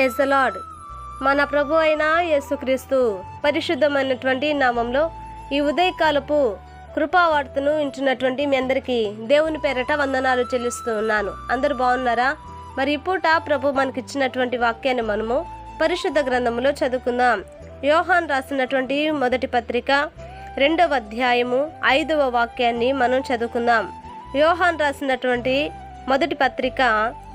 Praise lord మన ప్రభు అయిన యేసుక్రీస్తు పరిశుద్ధమైనటువంటి నామంలో ఈ ఉదయకాలపు కృపావార్తను ఇంటున్నటువంటి మీ అందరికీ దేవుని పేరట వందనాలు చెల్లిస్తూ ఉన్నాను అందరూ బాగున్నారా? మరి ఇప్పుట పూట ప్రభు మనకిచ్చినటువంటి వాక్యాన్ని మనము పరిశుద్ధ గ్రంథములో చదువుకుందాం. యోహాన్ రాసినటువంటి మొదటి పత్రిక రెండవ అధ్యాయము ఐదవ వాక్యాన్ని మనం చదువుకుందాం. యోహాన్ రాసినటువంటి మొదటి పత్రిక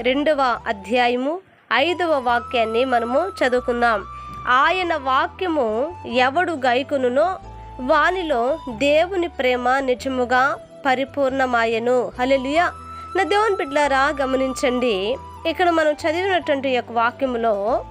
రెండవ అధ్యాయము ఐదవ వాక్యాన్ని మనము చదువుకుందాం. ఆయన వాక్యము ఎవడు గైకునునో వానిలో దేవుని ప్రేమ నిజముగా పరిపూర్ణమాయను. హల్లెలూయా. నా దేవుని బిడ్డలారా గమనించండి. ఇక్కడ మనం చదివినటువంటి యొక్క వాక్యములో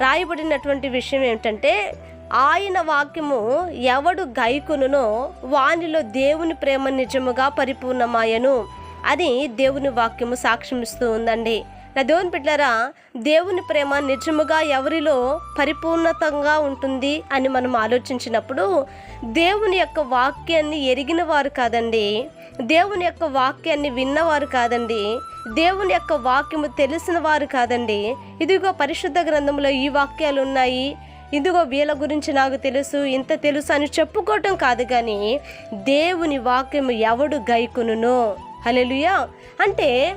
రాయబడినటువంటి విషయం ఏమిటంటే ఆయన వాక్యము ఎవడు గైకునునో వానిలో దేవుని ప్రేమ నిజముగా పరిపూర్ణమాయను. అని దేవుని వాక్యము సాక్ష్యమిస్తూ ఉందండి. నా దేవుని బిడ్డరా దేవుని ప్రేమ నిజముగా ఎవరిలో పరిపూర్ణతంగా ఉంటుంది అని మనం ఆలోచించినప్పుడు దేవుని యొక్క వాక్యాన్ని ఎరిగిన వారు కాదండి. దేవుని యొక్క వాక్యాన్ని విన్నవారు కాదండి. దేవుని యొక్క వాక్యము తెలిసిన వారు కాదండి. ఇదిగో పరిశుద్ధ గ్రంథంలో ఈ వాక్యాలు ఉన్నాయి. ఇదిగో వీళ్ళ గురించి నాకు తెలుసు ఇంత తెలుసు అని చెప్పుకోవటం కాదు కానీ దేవుని వాక్యము ఎవడు గైకునునో? హల్లెలూయా! అంటే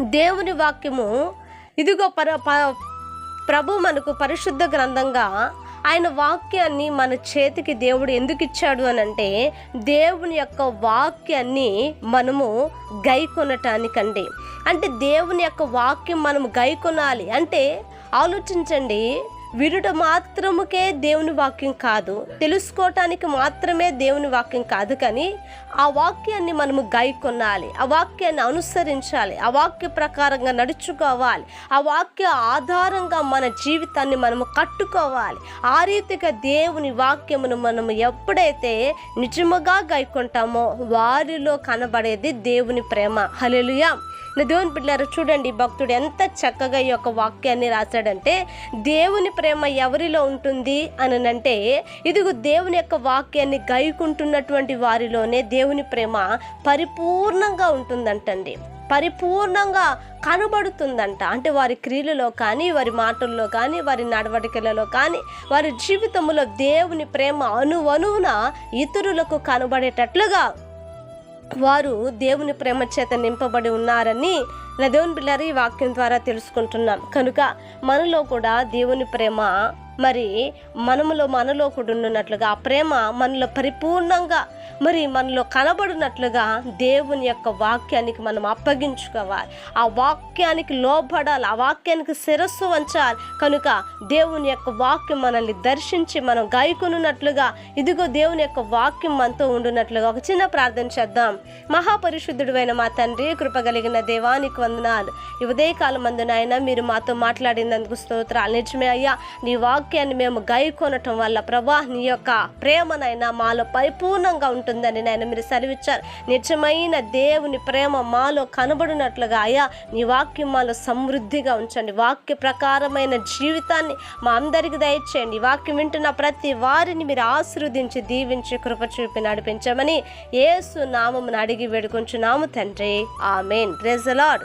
దేవుని వాక్యము. ఇదిగో పర ప- ప్రభు మనకు పరిశుద్ధ గ్రంథంగా ఆయన వాక్యాన్ని మన చేతికి దేవుడు ఎందుకు ఇచ్చాడు అని అంటే దేవుని యొక్క వాక్యాన్ని మనము గైకొనటానికండి. అంటే దేవుని యొక్క వాక్యం మనము గైకొనాలి అంటే ఆలోచించండి. వినుట మాత్రముకే దేవుని వాక్యం కాదు. తెలుసుకోవటానికి మాత్రమే దేవుని వాక్యం కాదు కానీ ఆ వాక్యాన్ని మనము గైకొనాలి. ఆ వాక్యాన్ని అనుసరించాలి. ఆ వాక్య ప్రకారంగా నడుచుకోవాలి. ఆ వాక్య ఆధారంగా మన జీవితాన్ని మనము కట్టుకోవాలి. ఆ రీతిగా దేవుని వాక్యమును మనము ఎప్పుడైతే నిజముగా గైకొంటామో వారిలో కనబడేది దేవుని ప్రేమ. హలెలుయా నా దేవుని బిడ్డారు చూడండి భక్తుడు ఎంత చక్కగా ఈ యొక్క వాక్యాన్ని రాశాడంటే దేవుని ప్రేమ ఎవరిలో ఉంటుంది? అని అంటే ఇదిగో దేవుని యొక్క వాక్యాన్ని గైకుంటున్నటువంటి వారిలోనే దేవుని ప్రేమ పరిపూర్ణంగా ఉంటుందంటండి. పరిపూర్ణంగా కనబడుతుందంట. అంటే వారి క్రియలలో కానీ వారి మాటల్లో కానీ వారి నడవడికలలో కానీ వారి జీవితంలో దేవుని ప్రేమ అణువణువున ఇతరులకు కనబడేటట్లుగా వారు దేవుని ప్రేమ చేత నింపబడి ఉన్నారని నా దేవుని వాక్యం ద్వారా తెలుసుకుంటున్నాం. కనుక మనలో కూడా దేవుని ప్రేమ మరి మనములో మనలో కూడా ఉన్నట్లుగా ఆ ప్రేమ మనలో పరిపూర్ణంగా మరి మనలో కనబడినట్లుగా దేవుని యొక్క వాక్యానికి మనం అప్పగించుకోవాలి. ఆ వాక్యానికి లోబడాలి ఆ వాక్యానికి శిరస్సు వంచాలి. కనుక దేవుని యొక్క వాక్యం మనల్ని దర్శించి మనం గాయకునున్నట్లుగా ఇదిగో దేవుని యొక్క వాక్యం మనతో ఉండున్నట్లుగా ఒక చిన్న ప్రార్థన చేద్దాం. మహాపరిశుద్ధుడు అయిన మా తండ్రి కృపగలిగిన దేవానికి వందనాలు. ఈ ఉదయకాలం మందు నాయన మీరు మాతో మాట్లాడినందుకు స్తోత్రాలు. నిజమే అయ్యా నీ వాక్యాన్ని మేము గైకొనటం వల్ల ప్రభా నీ యొక్క ప్రేమనైనా మాలో పరిపూర్ణంగా ఉంటుందని నాయన మీరు సెలవిచ్చారు. నిజమైన దేవుని ప్రేమ మాలో కనబడినట్లుగా అయ్యా నీ వాక్యం మాలో సమృద్ధిగా ఉంచండి. వాక్య ప్రకారమైన జీవితాన్ని మా అందరికి దయచేయండి. వాక్యం వింటున్న ప్రతి వారిని మీరు ఆశీర్వదించి దీవించి కృప చూపి నడిపించమని ఏసు నామమును అడిగి వేడుకుంటున్నాము తండ్రి. ఆమెన్. రెజలాడ్